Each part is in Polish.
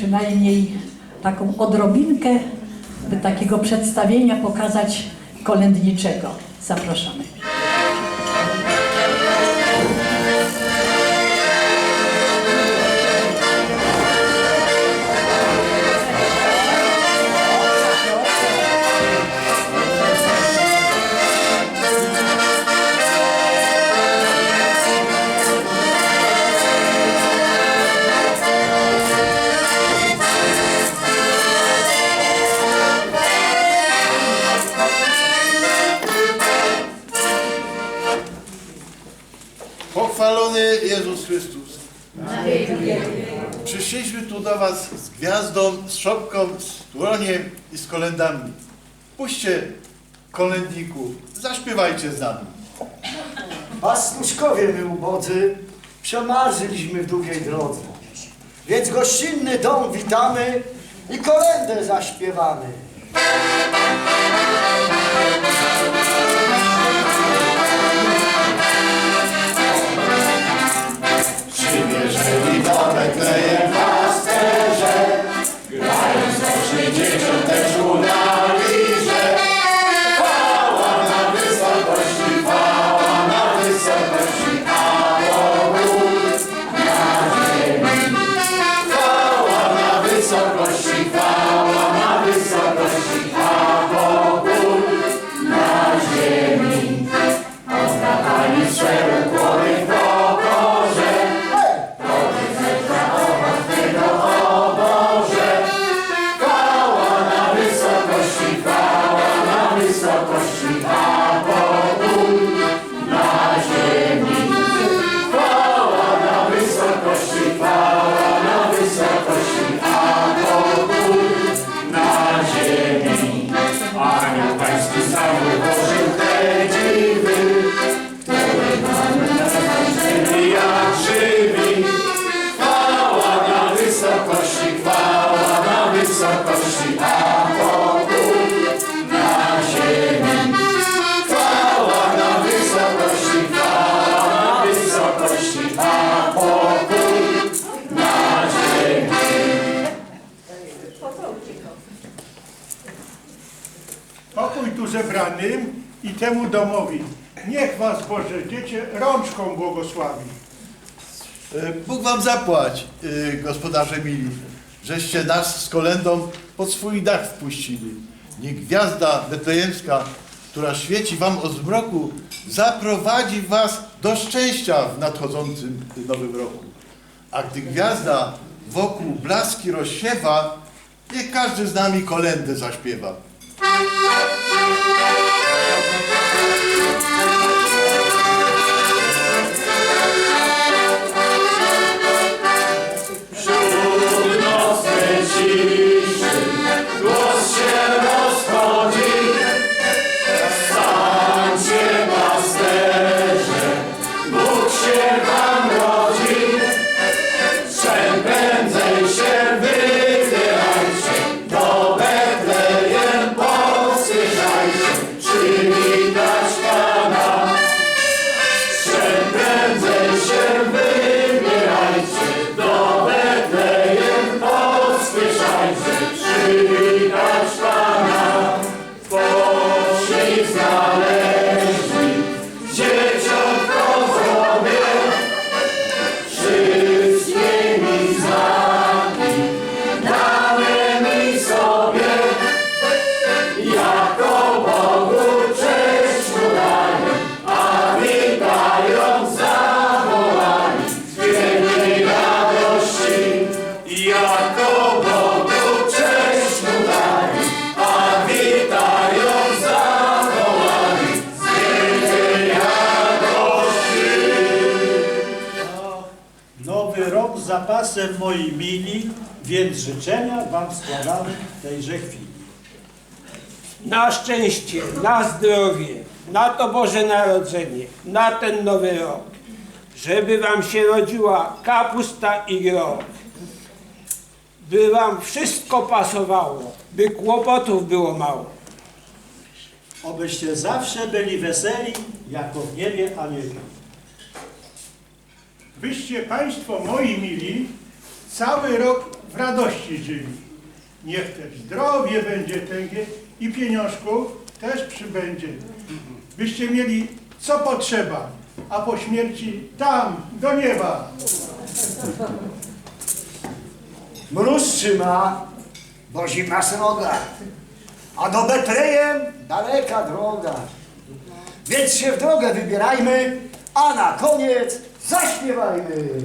przynajmniej taką odrobinkę by takiego przedstawienia pokazać kolędniczego. Zapraszamy. I z kolendami. Puśćcie kolędników, zaśpiewajcie z nami. Pastuszkowie my ubodzy, przemarzyliśmy w długiej drodze. Więc gościnny dom witamy i kolędę zaśpiewamy. Przymierzeli do Betlejem Pokój tu zebranym i temu domowi. Niech was Boże Dziecię rączką błogosławi. E, Bóg wam zapłać, e, gospodarze mili, żeście nas z kolendą pod swój dach wpuścili. Niech gwiazda betlejemska, która świeci wam o zmroku, zaprowadzi was do szczęścia w nadchodzącym nowym roku. A gdy gwiazda wokół blaski rozsiewa, niech każdy z nami kolendę zaśpiewa. Thank you. Zapasem moi mili, więc życzenia wam składamy w tejże chwili. na szczęście, na zdrowie, na to Boże Narodzenie, na ten nowy rok, żeby wam się rodziła kapusta i groch, by wam wszystko pasowało, by kłopotów było mało. Obyście zawsze byli weseli, jako w niebie anieli. Wyście Państwo moi mili cały rok w radości żyli. Niech też zdrowie będzie tęgie i pieniążków też przybędzie. Byście mieli co potrzeba, a po śmierci tam, do nieba. Mróz trzyma, bo zima sroga, a do Betlejem daleka droga. Więc się w drogę wybierajmy, a na koniec zaśpiewajmy.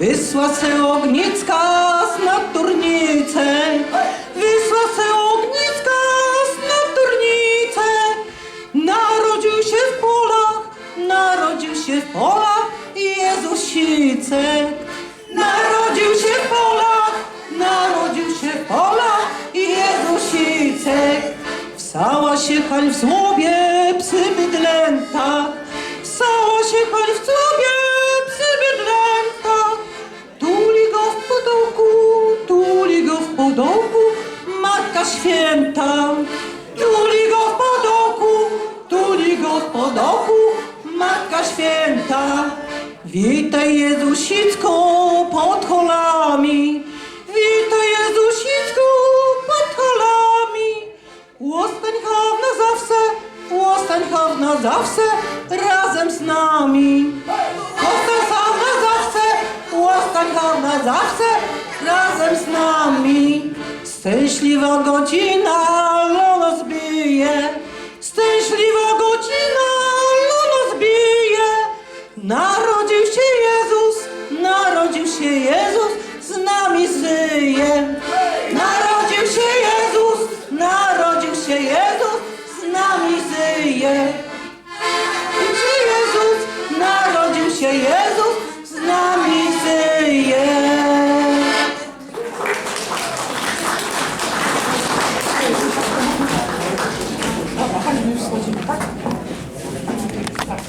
Wysła se ognicka z turnicę, wysła se ognicka z turnicę. Narodził się w polach, narodził się w polach Jezusicek. Narodził się w polach, narodził się w polach Jezusicek. Wsała się hań w złobie Święta. Tuli go w podołku, tuli go w podołku, Matka Święta. Witaj Jezusicko pod holami, witaj Jezusicko pod holami. Łostań haw na zawsze, łostań haw na zawsze, razem z nami. Łostań haw na zawsze, łostań haw na zawsze, razem z nami. Szczęśliwa godzina, godzina,